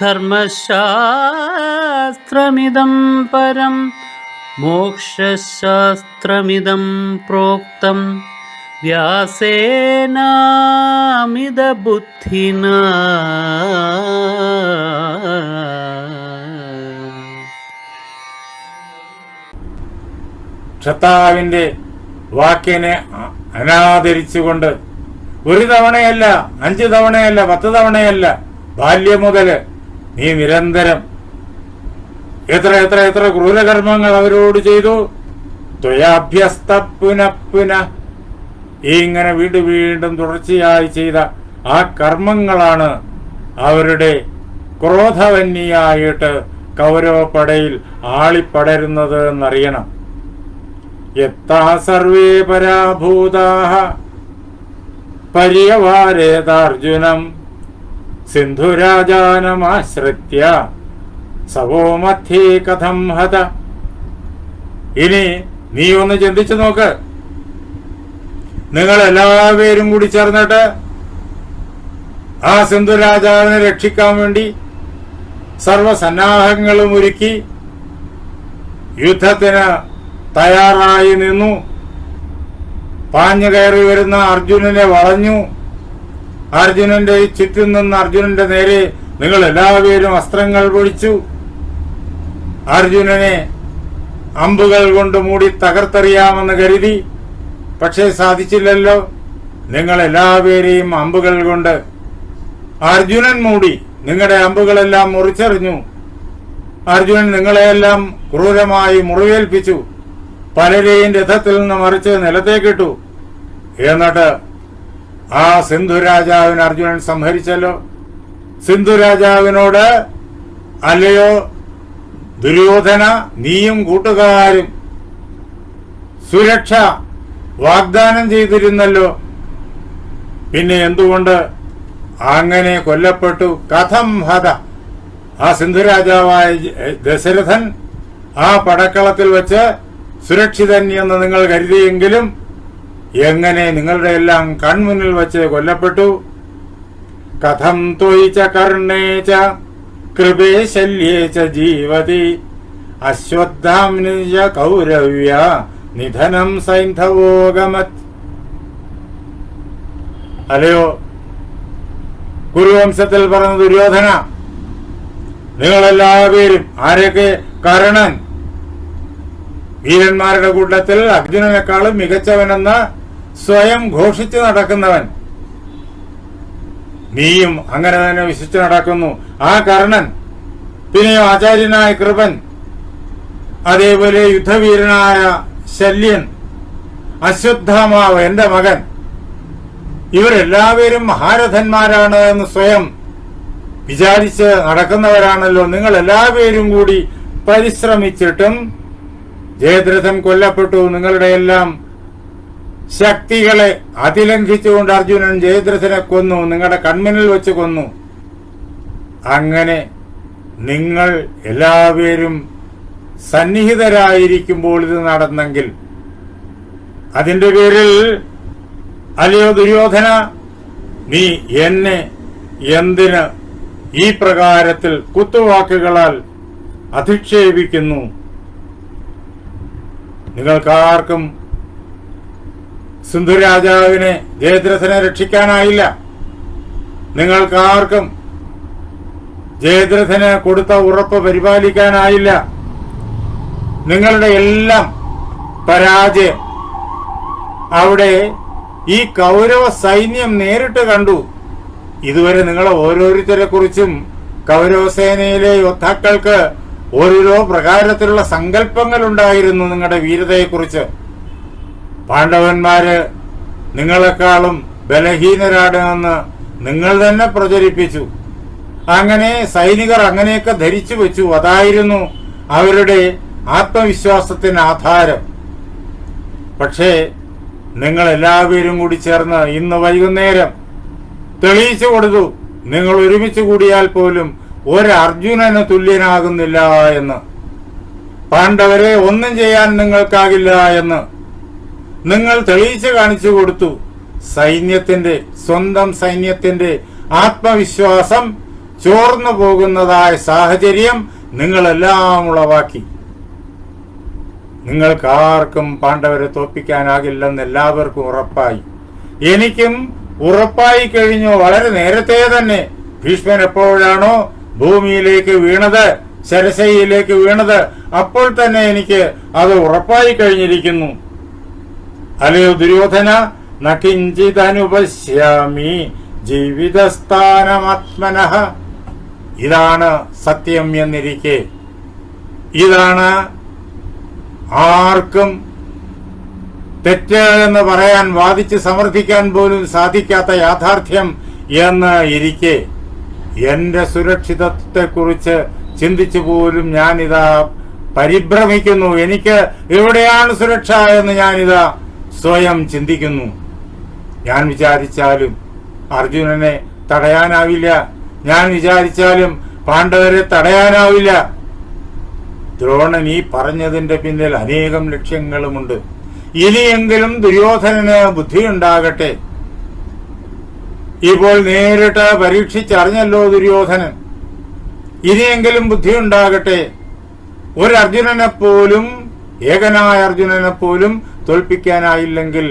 ധർമ്മശാസ്ത്രമിദം പരം മോക്ഷശാസ്ത്രമിതം പ്രോക്തം. വ്യാസേനാമിതബുദ്ധിന. ക്ഷത്താവിന്റെ വാക്കിനെ അനാദരിച്ചുകൊണ്ട് ഒരു തവണയല്ല അഞ്ചു തവണയല്ല പത്ത് തവണയല്ല ബാല്യം മുതൽ നീ നിരന്തരം എത്ര എത്ര എത്ര ക്രൂരകർമ്മങ്ങൾ അവരോട് ചെയ്തു? ത്വയാഭ്യസ്ത പുനഃപുന ഇങ്ങനെ വീണ്ടും വീണ്ടും തുടർച്ചയായി ചെയ്ത ആ കർമ്മങ്ങളാണ് അവരുടെ ക്രോധവന്യായിട്ട് കൗരവപ്പടയിൽ ആളിപ്പടരുന്നത് എന്നറിയണം. യത്താ സർവേ പരാഭൂതാഹ. പര്യവാരേതാർജുനം. സിന്ധുരാജാനമാശ്രിത്യ സവോ മധ്യേ കഥം ഹത. ഇനി നീ ഒന്ന് ചിന്തിച്ചു നോക്ക്. നിങ്ങൾ എല്ലാവരും കൂടി ചേർന്നിട്ട് ആ സിന്ധുരാജാവിനെ രക്ഷിക്കാൻ വേണ്ടി സർവസന്നാഹങ്ങളും ഒരുക്കി യുദ്ധത്തിന് തയ്യാറായി നിന്നു. പാഞ്ഞു കയറി വരുന്ന അർജുനനെ വളഞ്ഞു. അർജുനന്റെ ചുറ്റും നിന്ന് അർജുനന്റെ നേരെ നിങ്ങൾ എല്ലാവരും അസ്ത്രങ്ങൾ പൊടിച്ചു. അർജുനനെ അമ്പുകൾ കൊണ്ട് മൂടി തകർത്തെറിയാമെന്ന് കരുതി. പക്ഷേ സാധിച്ചില്ലല്ലോ. നിങ്ങൾ എല്ലാവരെയും അമ്പുകൾ കൊണ്ട് അർജുനൻ മൂടി നിങ്ങളുടെ അമ്പുകളെല്ലാം മുറിച്ചെറിഞ്ഞു. അർജുനൻ നിങ്ങളെയെല്ലാം ക്രൂരമായി മുറിവേൽപ്പിച്ചു. പലരെയും രഥത്തിൽ നിന്ന് മറിച്ച് നിലത്തേക്കിട്ടു. എന്നിട്ട് ആ സിന്ധു രാജാവിന് അർജുനൻ സംഹരിച്ചല്ലോ. സിന്ധു രാജാവിനോട് അല്ലയോ ദുര്യോധന നീയും കൂട്ടുകാരും സുരക്ഷ വാഗ്ദാനം ചെയ്തിരുന്നല്ലോ. പിന്നെ എന്തുകൊണ്ട് അങ്ങനെ കൊല്ലപ്പെട്ടു? കഥം ഹത. ആ സിന്ധുരാജാവായ രാജാവായ ദശരഥൻ ആ പടക്കളത്തിൽ വെച്ച് സുരക്ഷിതൻ എന്ന് നിങ്ങൾ കരുതിയെങ്കിലും എങ്ങനെ നിങ്ങളുടെ എല്ലാം കൺമുന്നിൽ വച്ച് കൊല്ലപ്പെട്ടു? കഥം ത്വയിച്ച കർണേച്ച കൃപേ ശല്യേച്ച ജീവതി. അശ്വത്ഥാംനിജ കൗരവ്യ നിധനം സൈന്ധവോഗമത്. അല്ലയോ? കുരുവംശത്തിൽ പറഞ്ഞ ദുര്യോധന നിങ്ങളെല്ലാവരും ആരൊക്കെ കർണൻ? വീരന്മാരുടെ കൂട്ടത്തിൽ അർജുനനേക്കാളും മികച്ചവനെന്ന് സ്വയം ഘോഷിച്ചു നടക്കുന്നവൻ. നീയും അങ്ങനെ തന്നെ വിശിച്ചു നടക്കുന്നു. ആ കർണൻ പിന്നെയോ ആചാര്യനായ കൃപൻ അതേപോലെ യുദ്ധവീരനായ ശല്യൻ അശ്വത്ഥാമാവ് എന്റെ മകൻ ഇവരെല്ലാവരും മഹാരഥന്മാരാണ് എന്ന് സ്വയം വിചാരിച്ച് നടക്കുന്നവരാണല്ലോ. നിങ്ങൾ എല്ലാവരും കൂടി പരിശ്രമിച്ചിട്ടും ജയദ്രഥൻ കൊല്ലപ്പെട്ടു. നിങ്ങളുടെ എല്ലാം ശക്തികളെ അതിലംഘിച്ചുകൊണ്ട് അർജുനൻ ജയദ്രഥനെ കൊന്നു നിങ്ങളുടെ കൺമുന്നിൽ വെച്ച് കൊന്നു. അങ്ങനെ നിങ്ങൾ എല്ലാവരും സന്നിഹിതരായിരിക്കുമ്പോൾ ഇത് നടന്നെങ്കിൽ അതിന്റെ പേരിൽ അല്ലയോ ദുര്യോധന നീ എന്നെ എന്തിന് ഈ പ്രകാരത്തിൽ കുത്തുവാക്കുകളാൽ അധിക്ഷേപിക്കുന്നു? നിങ്ങൾക്കാർക്കും സിന്ധുരാജാവിനെ ജയദ്രഥനെ രക്ഷിക്കാനായില്ല. നിങ്ങൾക്കാർക്കും ജയദ്രഥന് കൊടുത്ത ഉറപ്പ് പരിപാലിക്കാനായില്ല. നിങ്ങളുടെ എല്ലാം പരാജയം. അവിടെ ഈ കൗരവ സൈന്യം നേരിട്ട് കണ്ടു. ഇതുവരെ നിങ്ങളെ ഓരോരുത്തരെ കുറിച്ചും കൗരവസേനയിലെ യോദ്ധാക്കൾക്ക് ഓരോരോ പ്രകാരത്തിലുള്ള സങ്കല്പങ്ങൾ ഉണ്ടായിരുന്നു നിങ്ങളുടെ വീരതയെക്കുറിച്ച്. പാണ്ഡവന്മാര് നിങ്ങളെക്കാളും ബലഹീനരാണെന്ന് നിങ്ങൾ തന്നെ പ്രചരിപ്പിച്ചു. അങ്ങനെ സൈനികർ അങ്ങനെയൊക്കെ ധരിച്ചു വെച്ചു. അതായിരുന്നു അവരുടെ ആത്മവിശ്വാസത്തിന് ആധാരം. പക്ഷേ നിങ്ങൾ എല്ലാവരും കൂടി ചേർന്ന് ഇന്ന് വൈകുന്നേരം തെളിയിച്ചു കൊടുത്തു. നിങ്ങൾ ഒരുമിച്ച് കൂടിയാൽ പോലും ഒരു അർജുനന് തുല്യനാകുന്നില്ല എന്ന്. പാണ്ഡവരെ ഒന്നും ചെയ്യാൻ നിങ്ങൾക്കാകില്ല എന്ന് നിങ്ങൾ തെളിയിച്ചു കാണിച്ചു കൊടുത്തു. സൈന്യത്തിന്റെ സ്വന്തം സൈന്യത്തിന്റെ ആത്മവിശ്വാസം ചോർന്നു പോകുന്നതായ സാഹചര്യം നിങ്ങളെല്ലാം ഉളവാക്കി. നിങ്ങൾക്കാർക്കും പാണ്ഡവരെ തോപ്പിക്കാനാകില്ലെന്ന് എല്ലാവർക്കും ഉറപ്പായി. എനിക്കും ഉറപ്പായി കഴിഞ്ഞു. വളരെ നേരത്തെ തന്നെ ഭീഷ്മൻ എപ്പോഴാണോ ഭൂമിയിലേക്ക് വീണത് ശരശയിലേക്ക് വീണത് അപ്പോൾ തന്നെ എനിക്ക് അത് ഉറപ്പായി കഴിഞ്ഞിരിക്കുന്നു. അല്ലയോ ദുര്യോധന നകിഞ്ചിതനുപശ്യാമി ജീവിതസ്ഥാനമാത്മനഃ. ഇതാണ് സത്യം എന്നിരിക്കെ. ഇതാണ് ആർക്കും തെറ്റ് എന്ന് പറയാൻ വാദിച്ച് സമർത്ഥിക്കാൻ പോലും സാധിക്കാത്ത യാഥാർത്ഥ്യം എന്ന് ഇരിക്കെ. എന്റെ സുരക്ഷിതത്വത്തെക്കുറിച്ച് ചിന്തിച്ചു പോലും ഞാനിതാ പരിഭ്രമിക്കുന്നു. എനിക്ക് എവിടെയാണ് സുരക്ഷ എന്ന് ഞാനിതാ സ്വയം ചിന്തിക്കുന്നു. ഞാൻ വിചാരിച്ചാലും അർജുനനെ തടയാനാവില്ല. ഞാൻ വിചാരിച്ചാലും പാണ്ഡവരെ തടയാനാവില്ല. ദ്രോണൻ ഈ പറഞ്ഞതിന്റെ പിന്നിൽ അനേകം ലക്ഷ്യങ്ങളുമുണ്ട്. ഇനിയെങ്കിലും ദുര്യോധനന് ബുദ്ധിയുണ്ടാകട്ടെ. ഇപ്പോൾ നേരിട്ട് പരീക്ഷിച്ചറിഞ്ഞല്ലോ ദുര്യോധനൻ. ഇനിയെങ്കിലും ബുദ്ധിയുണ്ടാകട്ടെ. ഒരു അർജുനനെ പോലും ഏകനായ അർജുനനെ പോലും തോൽപ്പിക്കാനായില്ലെങ്കിൽ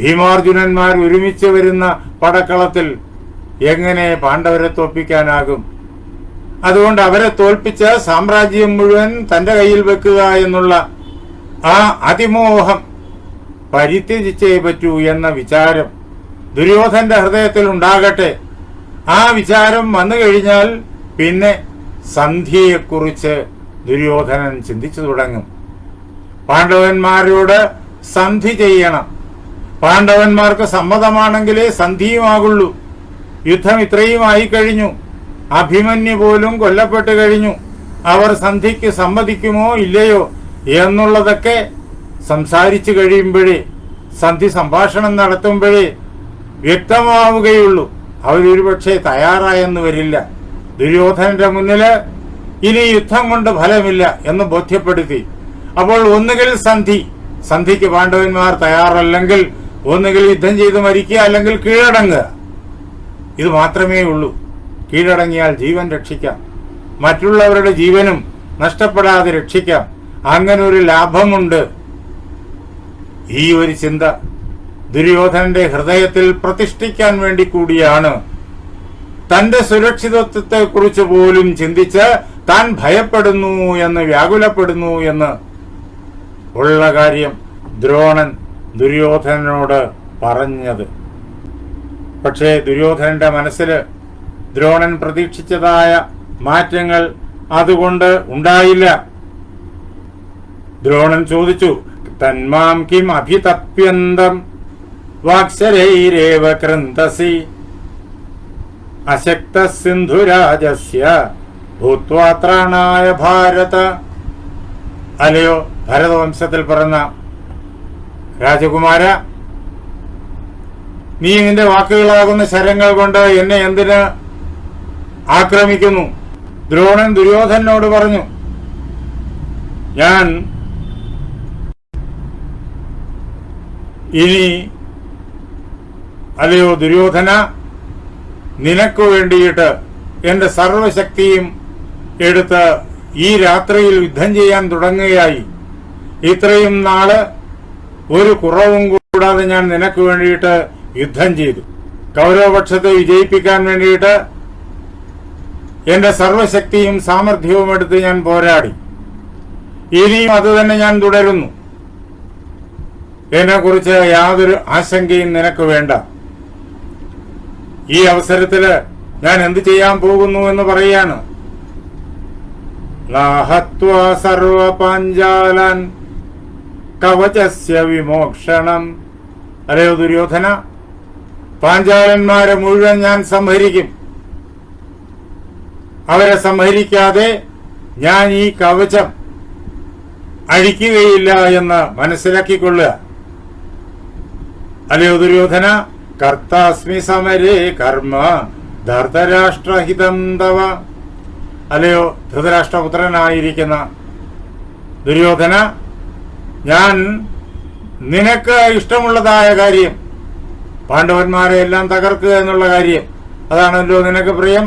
ഭീമാർജുനന്മാർ ഒരുമിച്ച് വരുന്ന പടക്കളത്തിൽ എങ്ങനെ പാണ്ഡവരെ തോൽപ്പിക്കാനാകും? അതുകൊണ്ട് അവരെ തോൽപ്പിച്ച് സാമ്രാജ്യം മുഴുവൻ തന്റെ കയ്യിൽ വെക്കുക എന്നുള്ള ആ അതിമോഹം പരിത്യജിച്ചേ പറ്റൂ എന്ന വിചാരം ദുര്യോധന്റെ ഹൃദയത്തിൽ ഉണ്ടാകട്ടെ. ആ വിചാരം വന്നു കഴിഞ്ഞാൽ പിന്നെ സന്ധ്യയെക്കുറിച്ച് ദുര്യോധനൻ ചിന്തിച്ചു തുടങ്ങും. പാണ്ഡവന്മാരോട് സന്ധി ചെയ്യണം. പാണ്ഡവന്മാർക്ക് സമ്മതമാണെങ്കിലേ സന്ധിയുമാകുള്ളൂ. യുദ്ധം ഇത്രയും ആയി കഴിഞ്ഞു. അഭിമന്യു പോലും കൊല്ലപ്പെട്ടു കഴിഞ്ഞു. അവർ സന്ധിക്ക് സമ്മതിക്കുമോ ഇല്ലയോ എന്നുള്ളതൊക്കെ സംസാരിച്ചു കഴിയുമ്പോഴേ സന്ധി സംഭാഷണം നടത്തുമ്പോഴേ വ്യക്തമാവുകയുള്ളൂ. അവരൊരുപക്ഷെ തയ്യാറായെന്ന് വരില്ല. ദുര്യോധനന്റെ മുന്നിൽ ഇനി യുദ്ധം കൊണ്ട് ഫലമില്ല എന്ന് ബോധ്യപ്പെടുത്തി. അപ്പോൾ ഒന്നുകിൽ സന്ധി. സന്ധിക്ക് പാണ്ഡവന്മാർ തയ്യാറല്ലെങ്കിൽ ഒന്നുകിൽ യുദ്ധം ചെയ്ത് മരിക്കുക അല്ലെങ്കിൽ കീഴടങ്ങുക. ഇത് മാത്രമേ ഉള്ളൂ. കീഴടങ്ങിയാൽ ജീവൻ രക്ഷിക്കാം. മറ്റുള്ളവരുടെ ജീവനും നഷ്ടപ്പെടാതെ രക്ഷിക്കാം. അങ്ങനെ ഒരു ലാഭമുണ്ട്. ഈ ഒരു ചിന്ത ദുര്യോധനന്റെ ഹൃദയത്തിൽ പ്രതിഷ്ഠിക്കാൻ വേണ്ടി കൂടിയാണ്. തന്റെ സുരക്ഷിതത്വത്തെ കുറിച്ച് പോലും ചിന്തിച്ച് താൻ ഭയപ്പെടുന്നു എന്ന് വ്യാകുലപ്പെടുന്നു എന്ന് ഉള്ള കാര്യം ദ്രോണൻ ദുര്യോധനനോട് പറഞ്ഞത്. പക്ഷേ ദുര്യോധനന്റെ മനസ്സിൽ ദ്രോണൻ പ്രതീക്ഷിച്ചതായ മാറ്റങ്ങൾ അതുകൊണ്ട് ഉണ്ടായില്ല. ദ്രോണൻ ചോദിച്ചു തന്മാം കിം അഭിതപ്യന്തം? വാക്സരൈരേവ കൃന്തസി അശക്ത സിന്ധുരാജസ്യ ഭൂത്വാത്രാണായ ഭാരത? അല്ലയോ ഭരതവംശത്തിൽ പിറന്ന രാജകുമാര നീ നിന്റെ വാക്കുകളാകുന്ന ശരങ്ങൾ കൊണ്ട് എന്നെ എന്തിന് ആക്രമിക്കുന്നു? ദ്രോണൻ ദുര്യോധനോട് പറഞ്ഞു ഞാൻ ഇനി അല്ലയോ ദുര്യോധന നിനക്ക് വേണ്ടിയിട്ട് എന്റെ സർവശക്തിയും എടുത്ത് ഈ രാത്രിയിൽ യുദ്ധം ചെയ്യാൻ തുടങ്ങുകയായി. ഇത്രയും നാൾ ഒരു കുറവും കൂടാതെ ഞാൻ നിനക്ക് വേണ്ടിയിട്ട് യുദ്ധം ചെയ്തു. കൗരവപക്ഷത്തെ വിജയിപ്പിക്കാൻ വേണ്ടിയിട്ട് എന്റെ സർവശക്തിയും സാമർഥ്യവും എടുത്ത് ഞാൻ പോരാടി. ഇനിയും അത് തന്നെ ഞാൻ തുടരുന്നു. എന്നെക്കുറിച്ച് യാതൊരു ആശങ്കയും നിനക്ക് വേണ്ട. ഈ അവസരത്തിൽ ഞാൻ എന്ത് ചെയ്യാൻ പോകുന്നു എന്ന് പറയാണ് നാഹത്വാ സർവപാഞ്ചാലൻ. കവചസ്യ വിമോക്ഷണം. അല്ലയോ ദുര്യോധന പാഞ്ചാലന്മാരെ മുഴുവൻ ഞാൻ സംഹരിക്കും. അവരെ സംഹരിക്കാതെ ഞാൻ ഈ കവചം അഴിക്കുകയില്ല എന്ന് മനസ്സിലാക്കിക്കൊള്ളുക. അല്ലയോ ദുര്യോധന കർത്താസ്മി സമരേ കർമ്മ ധർത്തരാഷ്ട്രഹിതം തവ. അല്ലയോ ധൃതരാഷ്ട്രപുത്രനായിരിക്കുന്ന ദുര്യോധന ഞാൻ നിനക്ക് ഇഷ്ടമുള്ളതായ കാര്യം പാണ്ഡവന്മാരെ എല്ലാം തകർക്കുക എന്നുള്ള കാര്യം അതാണല്ലോ നിനക്ക് പ്രിയം?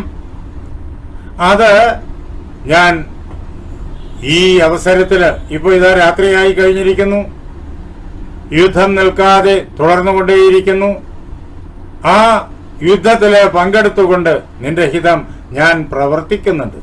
അത് ഞാൻ ഈ അവസരത്തിൽ ഇപ്പൊ ഇതാ രാത്രിയായി കഴിഞ്ഞിരിക്കുന്നു. യുദ്ധം നിൽക്കാതെ തുടർന്നുകൊണ്ടേയിരിക്കുന്നു. ആ യുദ്ധത്തിൽ പങ്കെടുത്തുകൊണ്ട് നിന്റെ ഹിതം ഞാൻ പ്രവർത്തിക്കുന്നുണ്ട്.